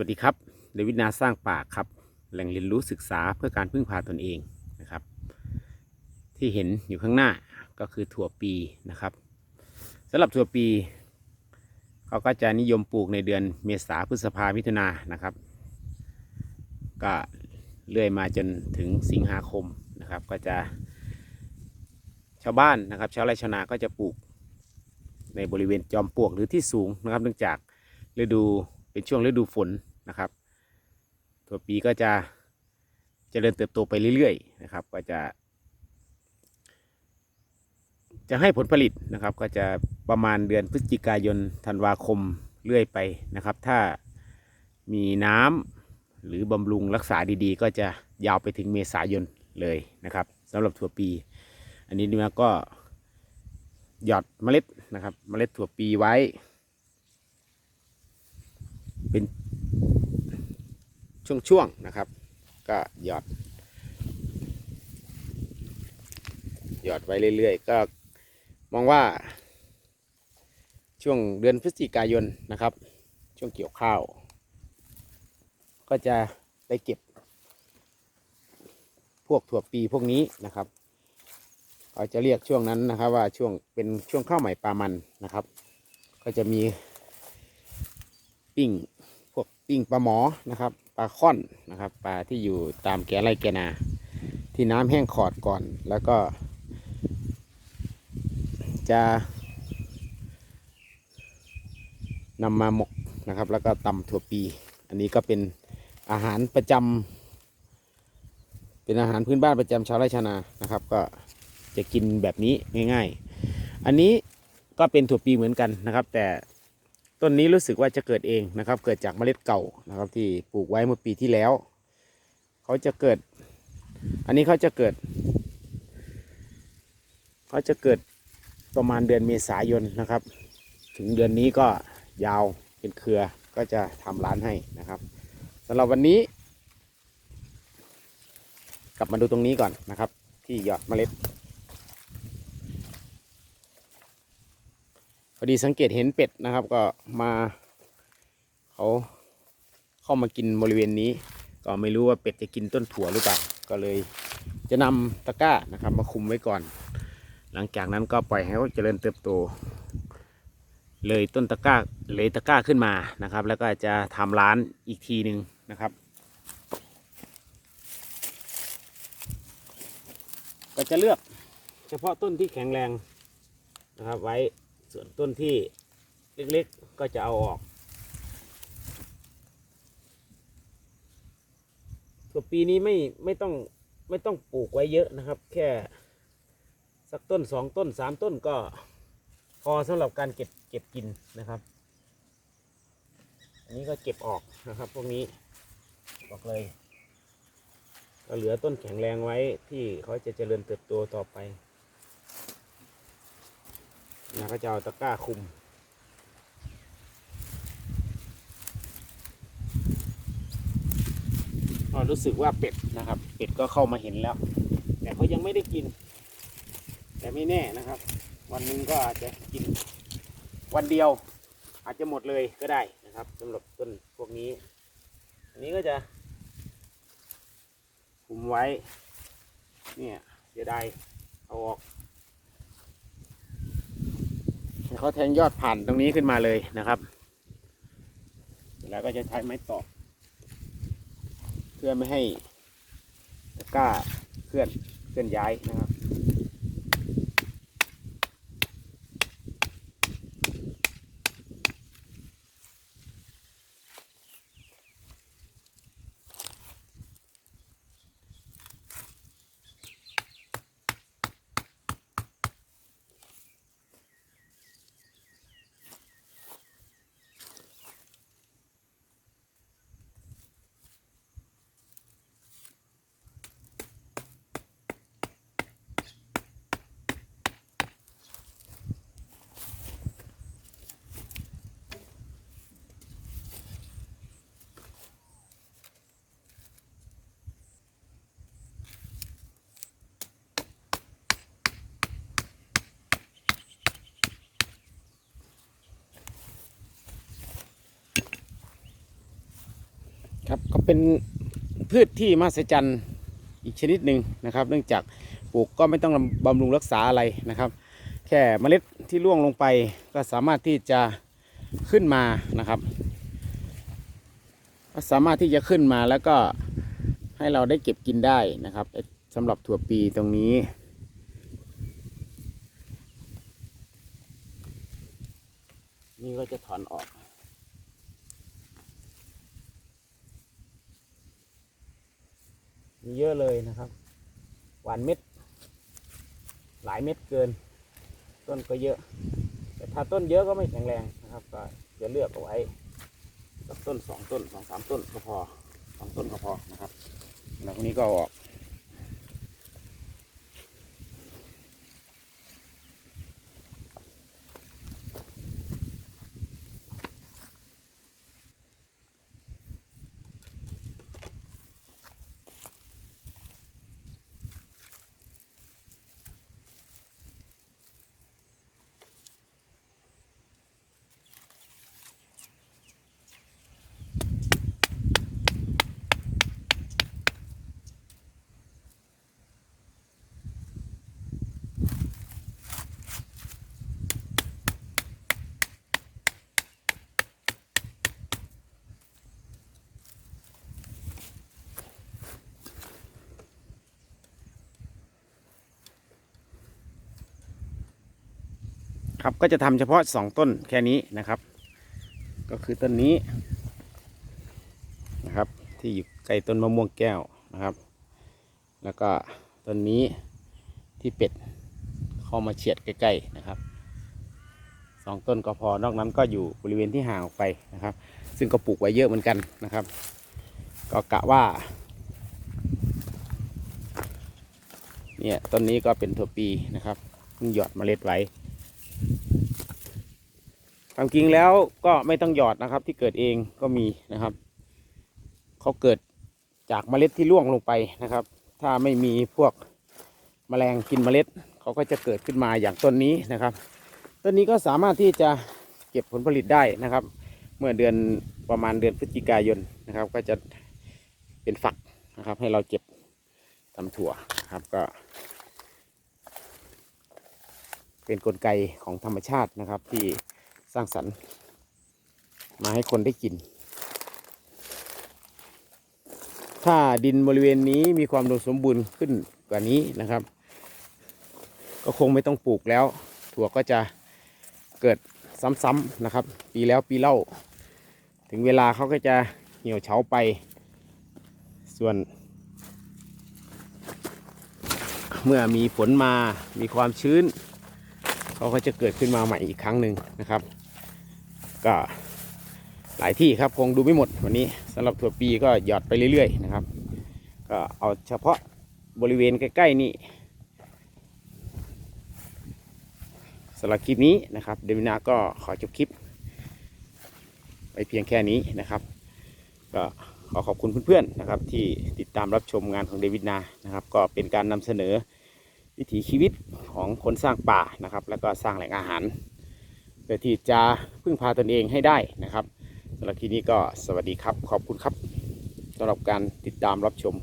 วัสดีครับเดวิดนาสร้างป่าครับ แหล่งเรียนรู้ศึกษาเพื่อการพึ่งพาตนเองนะครับ ที่เห็นอยู่ข้างหน้าก็คือถั่วปีนะครับสำหรับถั่วปี เขาก็จะนิยมปลูกในเดือนเมษาพฤษภามิถุนานะครับ ก็เลื่อยมาจนถึงสิงหาคมนะครับ ก็จะ ชาวบ้านนะครับชาวไร่ชาวนาก็จะปลูกในบริเวณจอมปลวกหรือที่สูงนะครับ เนื่องจากฤดู เป็นช่วงฤดูฝนนะครับถั่วปีก็จะเจริญเติบโตไปเรื่อยๆนะครับ ก็จะ จะให้ผลผลิตนะครับ ก็จะประมาณเดือนพฤศจิกายนธันวาคมเรื่อยไปนะครับ ถ้ามีน้ำหรือบำรุงรักษาดีๆ ก็จะยาวไปถึงเมษายนเลยนะครับสำหรับถั่วปี อันนี้เนี่ยก็หยอดเมล็ดนะครับ เมล็ดถั่วปีไว้ เป็นช่วงๆนะครับ ก็หยอด หยอดไว้เรื่อยๆ ก็มองว่า ช่วงเดือนพฤศจิกายนนะครับ ช่วงเกี่ยวข้าว ก็จะได้เก็บ พวกถั่วปีพวกนี้นะครับเขาจะเรียกช่วงนั้นนะครับว่าช่วงเป็นช่วงข้าวใหม่ปลามันนะครับ ก็จะมีปิ้ง วกปิ้งปลาหมอนะครับปลาค่อนนะครับปลาที่อยู่ตามแกไร่แกนา ที่น้ำแห้งขอดก่อน แล้วก็ จะนำมาหมกนะครับ แล้วก็ตำถั่วปี อันนี้ก็เป็นอาหารประจำเป็นอาหารพื้นบ้านประจำชาวไร่ชาวนานะครับ ก็จะกินแบบนี้ง่าย ๆ อันนี้ก็เป็นถั่วปีเหมือนกันนะครับ แต่ ต้นนี้รู้สึกว่าจะเกิดเองนะครับ เกิดจากเมล็ดเก่านะครับ ที่ปลูกไว้เมื่อปีที่แล้ว เขาจะเกิด อันนี้เขาจะเกิด เขาจะเกิดประมาณเดือนเมษายนนะครับ ถึงเดือนนี้ก็ยาวเป็นเครือก็จะทำร้านให้นะครับสำหรับวันนี้ กลับมาดูตรงนี้ก่อนนะครับ ที่หยอดเมล็ด พอดีสังเกตเห็นเป็ดนะครับ ก็มาเขาเข้ามากินบริเวณนี้ ก็ไม่รู้ว่าเป็ดจะกินต้นถั่วหรือเปล่าก็เลยจะนำตะกร้านะครับ มาคุมไว้ก่อน หลังจากนั้นก็ปล่อยให้เขาเจริญเติบโต เลยต้นตะกร้าเลยตะกร้าขึ้นมานะครับ แล้วก็จะทำร้านอีกทีหนึ่งนะครับ ก็จะเลือกเฉพาะต้นที่แข็งแรงนะครับไว้ ส่วนต้นที่เล็กๆก็จะเอาออกตัวปีนี้ไม่ไม่ต้องไม่ต้องปลูกไว้เยอะนะครับ แค่สักต้นสองต้นสามต้นก็พอสำหรับการเก็บเก็บกินนะครับ อันนี้ก็เก็บออกนะครับ พวกนี้บอกเลย ก็เหลือต้นแข็งแรงไว้ที่เขาจะเจริญเติบโตต่อไป นะก็จะเอาตะกร้าคุมรู้สึกว่าเป็ดนะครับ เป็ดก็เข้ามาเห็นแล้ว แต่เขายังไม่ได้กิน แต่ไม่แน่นะครับ วันหนึ่งก็อาจจะกิน วันเดียว อาจจะหมดเลยก็ได้นะครับสำหรับต้นพวกนี้ อันนี้ก็จะ คุมไว้ เนี่ยเสียดายเอาออก เขาแทงยอดผ่านตรงนี้ขึ้นมาเลยนะครับ แล้วก็จะใช้ไม้ตอกเพื่อไม่ให้ก้าเคลื่อนเคลื่อนย้ายนะครับ น ครับก็เป็นพืชที่มหัศจรรย์อีกชนิดหนึ่งนะครับ เนื่องจากปลูกก็ไม่ต้องบำรุงรักษาอะไรนะครับ แค่เมล็ดที่ร่วงลงไปก็สามารถที่จะขึ้นมานะครับก็สามารถที่จะขึ้นมาแล้วก็ให้เราได้เก็บกินได้นะครับสำหรับถั่วปีตรงนี้นี่ก็จะถอนออก มีเยอะเลยนะครับ หวานเม็ด หลายเม็ดเกิน ต้นก็เยอะ แต่ถ้าต้นเยอะก็ไม่แข็งแรงนะครับ ก็จะเลือกเอาไว้สักต้นสองต้นสองสามต้นก็พอสองต้นก็พอนะครับ แล้วพวกนี้ก็ออก ครับก็จะทำเฉพาะสองต้นแค่นี้นะครับ ก็คือต้นนี้นะครับ ที่อยู่ใกล้ต้นมะม่วงแก้วนะครับ แล้วก็ต้นนี้ที่เป็ดเข้ามาเฉียดใกล้ๆนะครับสองต้นก็พอนอกนั้นก็อยู่บริเวณที่ห่างออกไปนะครับ ซึ่งก็ปลูกไว้เยอะเหมือนกันนะครับ ก็กะว่าเนี่ยต้นนี้ก็เป็นถั่วปีนะครับเพิ่งหยอดเมล็ดไว้ ความจริงแล้วก็ไม่ต้องหยอดนะครับ ที่เกิดเองก็มีนะครับเขาเกิดจากเมล็ดที่ร่วงลงไปนะครับ ถ้าไม่มีพวกแมลงกินเมล็ดเขาก็จะเกิดขึ้นมาอย่างต้นนี้นะครับต้นนี้ก็สามารถที่จะเก็บผลผลิตได้นะครับ เมื่อเดือนประมาณเดือนพฤศจิกายนนะครับ ก็จะเป็นฝักนะครับ ให้เราเก็บทำถั่วครับก็ เป็นกลไกของธรรมชาตินะครับ ที่สร้างสรรค์ มาให้คนได้กิน ถ้าดินบริเวณนี้มีความดมสมบูรณ์ขึ้นกว่านี้นะครับ ก็คงไม่ต้องปลูกแล้ว ถั่วก็จะเกิดซ้ำๆนะครับ ปีแล้วปีเล่า ถึงเวลาเขาก็จะเหี่ยวเฉาไป ส่วน เมื่อมีฝนมามีความชื้น เขาก็จะเกิดขึ้นมาใหม่อีกครั้งหนึ่งนะครับ ก็หลายที่ครับคงดูไม่หมดวันนี้สำหรับถั่วปีก็หยอดไปเรื่อยๆนะครับ ก็เอาเฉพาะบริเวณใกล้ๆนี่สำหรับคลิปนี้นะครับเดวินาก็ขอจบคลิป ไปเพียงแค่นี้นะครับ ก็ขอขอบคุณเพื่อนๆนะครับที่ติดตามรับชมงานของเดวิดนานะครับ ก็เป็นการนำเสนอ วิถีชีวิตของคนสร้างป่านะครับ แล้วก็สร้างแหล่งอาหารเพื่อที่จะพึ่งพาตนเองให้ได้นะครับสำหรับคลิปนี้ก็สวัสดีครับ ขอบคุณครับสำหรับการติดตามรับชม